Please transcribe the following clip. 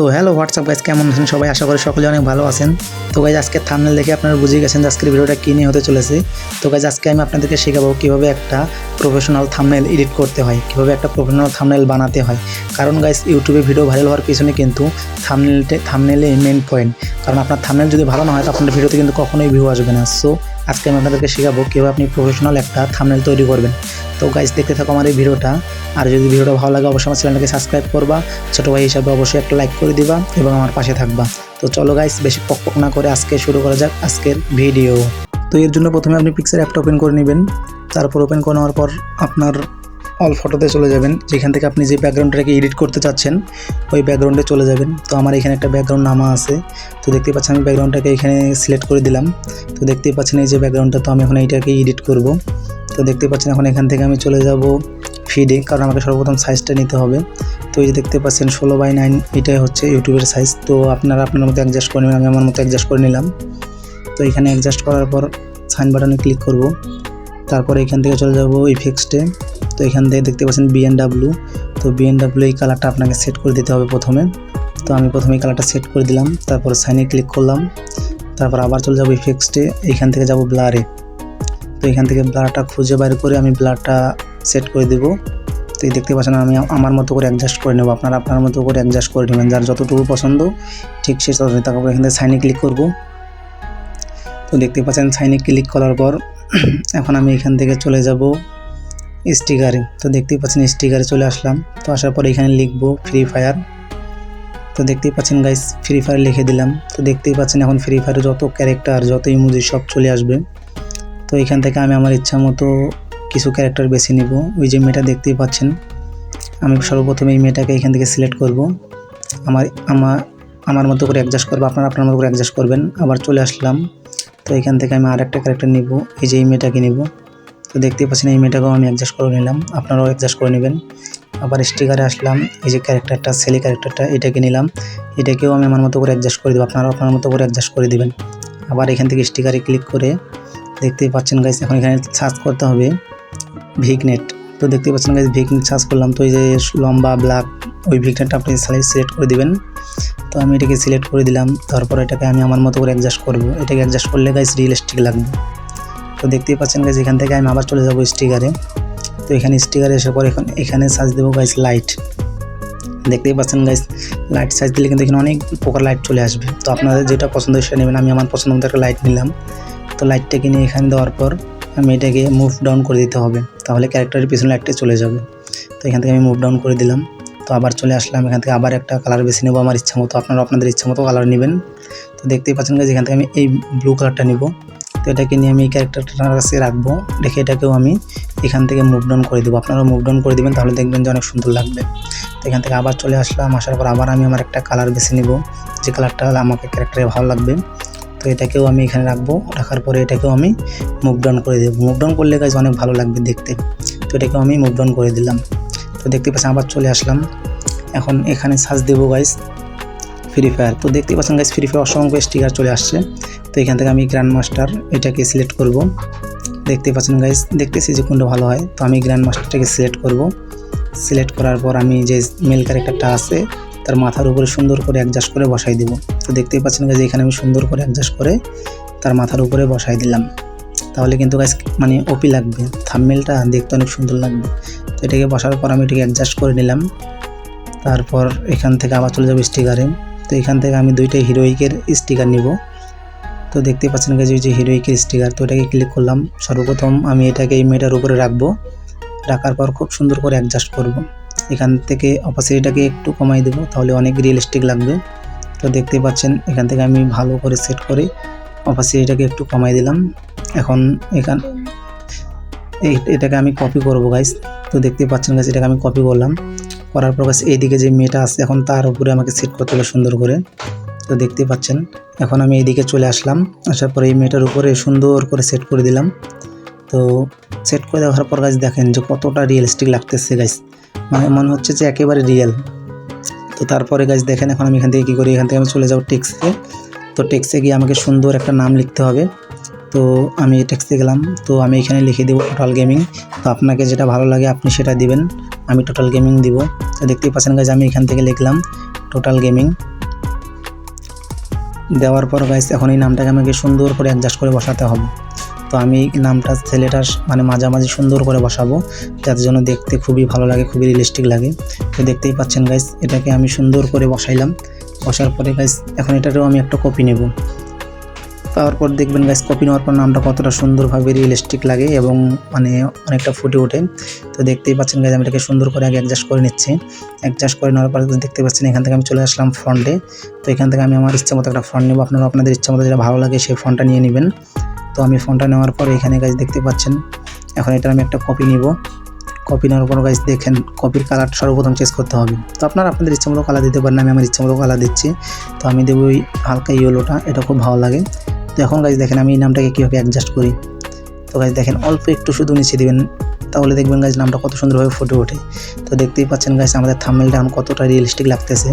তো hello WhatsApp guys কেমন আছেন সবাই? আশা করি সকলে অনেক ভালো আছেন। তো গাইজ আজকে থামনেল দেখে আপনারা বুঝে গেছেন যে আজকের ভিডিওটা কী নিয়ে হতে চলেছে। তো গাইজ আজকে আমি আপনাদেরকে শেখাবো কীভাবে একটা প্রফেশনাল থামনেল এডিট করতে হয়, কীভাবে একটা প্রফেশনাল থামনেল বানাতে হয়। কারণ গাইজ ইউটিউবে ভিডিও ভাইরাল হওয়ার পিছনে কিন্তু থামনেলটে থামনেলে মেন পয়েন্ট কারণ আপনার থামনেল যদি ভালো না হয়, তো আপনার ভিডিওতে কিন্তু কখনোই ভিউ আসবে না। সো আজকে আমি আপনাদেরকে শেখাবো কীভাবে আপনি প্রফেশনাল একটা থামনেল তৈরি করবেন। তো গাইজ দেখতে থাকো আমার এই ভিডিওটা। আর যদি ভিডিওটা ভালো লাগে, অবশ্যই আমার চ্যানেলটাকে সাবস্ক্রাইব করবা। ছোট ভাই হিসাবে অবশ্যই একটা লাইক করে দিবা এবং আমার পাশে থাকবা। তো চলো গাইজ বেশি পক না করে আজকে শুরু করা যাক আজকের ভিডিও তো এর জন্য প্রথমে আপনি পিকচার অ্যাপটা ওপেন করে নেবেন। তারপর ওপেন করে নেওয়ার পর আপনার অল ফটোতে চলে যাবেন। যেখান থেকে আপনি যে ব্যাকগ্রাউন্ডটাকে এডিট করতে চাচ্ছেন, ওই ব্যাকগ্রাউন্ডে চলে যাবেন। তো আমার এখানে একটা ব্যাকগ্রাউন্ড নামা আছে। তো দেখতে পাচ্ছেন আমি ব্যাকগ্রাউন্ডটাকে এখানে সিলেক্ট করে দিলাম। তো দেখতেই পাচ্ছেন এই যে ব্যাকগ্রাউন্ডটা তো আমি এখন এইটাকে এডিট করব। তো দেখতে পাচ্ছেন এখন এখান থেকে আমি চলে যাব ফিডে কারণ আমাকে সর্বপ্রথম সাইজটা নিতে হবে। তো এই যে দেখতে পাচ্ছেন ষোলো বাই নাইন এটাই হচ্ছে ইউটিউবের সাইজ তো আপনারা আপনার মতো অ্যাডজাস্ট করে নেবেন, আমি আমার মতো অ্যাডজাস্ট করে নিলাম। তো এখানে অ্যাডজাস্ট করার পর সাইন বাটনে ক্লিক করব। তারপরে এখান থেকে চলে যাব ইফেক্সটে তো এখান থেকে দেখতে পাচ্ছেন বিএনডাব্লিউ তো বিএনডাব্লিউ এই কালারটা আপনাকে সেট করে দিতে হবে প্রথমে। তো আমি প্রথমে কালারটা সেট করে দিলাম, তারপর সাইনে ক্লিক করলাম। তারপর আবার চলে যাব ইফেক্সটে এইখান থেকে যাব ব্লারে তো এখান থেকে ব্লারটা খুঁজে বাইর করে আমি ব্লারটা সেট করে দেব। তো এই দেখতে পাচ্ছেন আমি আমার মতো করে অ্যাডজাস্ট করে নেব। আপনারা আপনার মতো করে অ্যাডজাস্ট করে নেবেন। যার যতটুকু পছন্দ, ঠিক সে ততটুকু তারপর এখান থেকে সাইনে ক্লিক করব। তো দেখতে পাচ্ছেন সাইনে ক্লিক করার পর, এখন আমি এখান থেকে চলে যাব। স্টিকারে। তো দেখতেই পাচ্ছেন স্টিকারে চলে আসলাম। তো আসার পর এখানে লিখব ফ্রি ফায়ার তো দেখতেই পাচ্ছেন গাইস ফ্রি ফায়ার লিখে দিলাম। তো দেখতেই পাচ্ছেন এখন ফ্রি ফায়ারে যত ক্যারেক্টার যত ইমোজি সব চলে আসবে। তো এখান থেকে আমি আমার ইচ্ছা মতো কিছু ক্যারেক্টার বেছে নিব। ওই যে মেয়েটা দেখতেই পাচ্ছেন। আমি সর্বপ্রথম এই মেয়েটাকে এখান থেকে সিলেক্ট করব। আমার আমার আমার মতো করে অ্যাডজাস্ট করব। আপনারা আপনার মতো করে অ্যাডজাস্ট করবেন। আবার চলে আসলাম। তো এখান থেকে আমি আর একটা ক্যারেক্টার নিব। এই যে এই মেয়েটাকে নিব। তো দেখতেই পাচ্ছেন এই মেয়েটাকেও আমি অ্যাডজাস্ট করে নিলাম। আপনারাও অ্যাডজাস্ট করে নেবেন। আবার স্টিকারে আসলাম, এই যে ক্যারেক্টারটা সেলি ক্যারেক্টারটা এটাকে নিলাম। এটাকেও আমি আমার মতো করে অ্যাডজাস্ট করে দেবো। আপনারাও আপনার মতো করে অ্যাডজাস্ট করে দেবেন। আবার এখান থেকে স্টিকারে ক্লিক করে দেখতেই পাচ্ছেন গাইজ এখন এখানে সার্চ করতে হবে ভিগনেট তো দেখতেই পাচ্ছেন গাইজ ভিগনেট সার্চ করলাম। তো এই যে লম্বা ব্ল্যাক ওই ভিকনেটটা আপনি সিলেক্ট করে দিবেন। তো আমি এটাকে সিলেক্ট করে দিলাম। তারপর এটাকে আমি আমার মতো করে অ্যাডজাস্ট করব। এটাকে অ্যাডজাস্ট করলে গাইজ রিয়েলিস্টিক লাগবে। তো দেখতেই পাচ্ছেন গাইজ এখান থেকে আমি আবার চলে যাব স্টিকারে তো এখানে স্টিকারে এসে পর এখন এখানে সার্চ দেবো গাইজ লাইট দেখতেই পাচ্ছেন গাইজ লাইট সাইজ দিলে কিন্তু এখানে অনেক প্রকার লাইট চলে আসবে। তো আপনাদের যেটা পছন্দ সেটা নেবেন, আমি আমার পছন্দ মতো একটা লাইট নিলাম। তো লাইটটা কিনে এখানে দেওয়ার পর আমি এটাকে মুভ ডাউন করে দিতে হবে, তাহলে ক্যারেক্টারের পিছনে লাইটটা চলে যাবে। তো এখান থেকে আমি মুভ ডাউন করে দিলাম। তো আবার চলে আসলাম, এখান থেকে আবার একটা কালার বেছে নেব আমার ইচ্ছা মতো আপনারা আপনাদের ইচ্ছা মতো কালার নেবেন। তো দেখতেই পাচ্ছেন গাইজ এখান থেকে আমি এই ব্লু কালারটা নিব। তো এটাকে নিয়ে আমি এই ক্যারেক্টারটার কাছে রাখব। রেখে এটাকেও আমি এখান থেকে মুভ ডাউন করে দেবো। আপনারা মুভ ডাউন করে দেবেন, তাহলে দেখবেন যে অনেক সুন্দর লাগবে। তো এখান থেকে আবার চলে আসলাম, আসার পর আবার আমি আমার একটা কালার বেছে নিব। যে কালারটা আমাকে ক্যারেক্টারে ভালো লাগবে। তো এটাকেও আমি এখানে রাখব। রাখার পরে এটাকেও আমি মুভ ডাউন করে দেবো। মুভ ডাউন করলে গাছ অনেক ভালো লাগবে দেখতে। তো এটাকেও আমি মুভ ডাউন করে দিলাম। তো দেখতে পাচ্ছেন আবার চলে আসলাম। এখন এখানে সার্চ দেবো গাইস ফ্রি ফায়ার তো দেখতে পাচ্ছেন গাইস ফ্রি ফায়ার অসংখ্য স্টিকার চলে আসছে। তো এখান থেকে আমি গ্র্যান্ড মাস্টার এটাকে সিলেক্ট করব। দেখতে পাচ্ছেন গাইস দেখতেছি যে কোনটা ভালো হয়। তো আমি গ্র্যান্ড মাস্টারটাকে সিলেক্ট করব। সিলেক্ট করার পর আমি যে মেল ক্যারেক্টারটা আছে, তার মাথার উপরে সুন্দর করে অ্যাডজাস্ট করে বসাই দিব। তো দেখতেই পাচ্ছেন গাছ এখানে আমি সুন্দর করে অ্যাডজাস্ট করে তার মাথার উপরে বসাই দিলাম। তাহলে কিন্তু গাছ মানে ওপি লাগবে। থামমেলটা দেখতে অনেক সুন্দর লাগবে। তো এটাকে বসার পর আমি এটাকে অ্যাডজাস্ট করে নিলাম। তারপর এখান থেকে আবার চলে যাব স্টিকারে তো এখান থেকে আমি দুইটা হিরোইকের স্টিকার নিব। তো দেখতে পাচ্ছেন গাছ ওই যে হিরোইকের স্টিকার তো এটাকে ক্লিক করলাম। সর্বপ্রথম আমি এটাকে এই মেয়েটার উপরে রাখব। রাখার পর খুব সুন্দর করে অ্যাডজাস্ট করব। এখান থেকে অপাসিটিটাকে একটু কমাই দেবো, তাহলে অনেক রিয়েলিস্টিক লাগবে। তো দেখতে পাচ্ছেন, এখান থেকে আমি ভালো করে সেট করে অপাসিটিটাকে একটু কমাই দিলাম। এখন এখান এটাকে আমি কপি করব গাইস তো দেখতে পাচ্ছেন গাছ এটাকে আমি কপি করলাম। করার পর গাছ এইদিকে যে মেয়েটা আছে, এখন তার উপরে আমাকে সেট করতে হবে সুন্দর করে। তো দেখতে পাচ্ছেন, এখন আমি এইদিকে চলে আসলাম। আসার পরে এই মেয়েটার উপরে সুন্দর করে সেট করে দিলাম। তো সেট করে দেওয়ার পর গাছ দেখেন যে কতটা রিয়েলিস্টিক লাগতেছে গাইস মানে মনে হচ্ছে যে একেবারে রিয়েল তো তারপরে গাছ দেখেন, এখন আমি এখান থেকে কী করি? এখান থেকে আমি চলে যাব টেক্সটে তো টেক্সটে গিয়ে আমাকে সুন্দর একটা নাম লিখতে হবে। তো আমি টেক্সটে গেলাম। তো আমি এখানে লিখে দেবো টোটাল গেমিং তো আপনাকে যেটা ভালো লাগে আপনি সেটা দিবেন। আমি টোটাল গেমিং দিব। তো দেখতেই পাচ্ছেন গাছ আমি এখান থেকে লিখলাম টোটাল গেমিং দেওয়ার পর গাইস এখন এই নামটাকে আমাকে সুন্দর করে অ্যাডজাস্ট করে বসাতে হবে। তো আমি নামটা, ছেলেটার মানে মাঝামাঝি সুন্দর করে বসাবো। যাতে জন্য দেখতে খুবই ভালো লাগে, খুবই রিয়েলিস্টিক লাগে। তো দেখতেই পাচ্ছেন গাইস এটাকে আমি সুন্দর করে বসাইলাম। বসার পরে গাইস এখন এটারও আমি একটা কপি নেব। পাওয়ার পর দেখবেন গাইস কপি নেওয়ার পর নামটা কতটা সুন্দরভাবে রিয়েলিস্টিক লাগে এবং মানে অনেকটা ফুটে ওঠে। তো দেখতেই পাচ্ছেন গাইস আমি এটাকে সুন্দর করে আগে অ্যাডজাস্ট করে নিচ্ছি। অ্যাডজাস্ট করে নেওয়ার পরে দেখতে পাচ্ছেন এখান থেকে আমি চলে আসলাম ফ্রন্টে তো এখান থেকে আমি আমার ইচ্ছা মতো একটা ফ্রন্ট নেব। আপনারা আপনাদের ইচ্ছা মতো যেটা ভালো লাগে সেই ফোনটা নিয়ে নেবেন। তো আমি ফোনটা নেওয়ার পর এখানে গাইজ দেখতে পাচ্ছেন, এখন এটা আমি একটা কপি নিব। কপি নেওয়ার পর গাইজ দেখেন কপির কালার সর্বপ্রথম চেঞ্জ করতে হবে। তো আপনারা আপনাদের ইচ্ছা মতো কালার দিতে পারেন, আমি আমার ইচ্ছা মতো কালার দিচ্ছি। তো আমি দেবো ওই হালকা ইয়েলোটা এটা খুব ভালো লাগে। এখন গাছ দেখেন আমি এই নামটাকে কীভাবে অ্যাডজাস্ট করি। তো গাছ দেখেন, অল্প একটু শুধু নিচে দেবেন, তাহলে দেখবেন গাছ নামটা কত সুন্দরভাবে ফুটে ওঠে। তো দেখতেই পাচ্ছেন গাছ আমাদের থামমেলটা এখন কতটা রিয়েলিস্টিক লাগতেছে।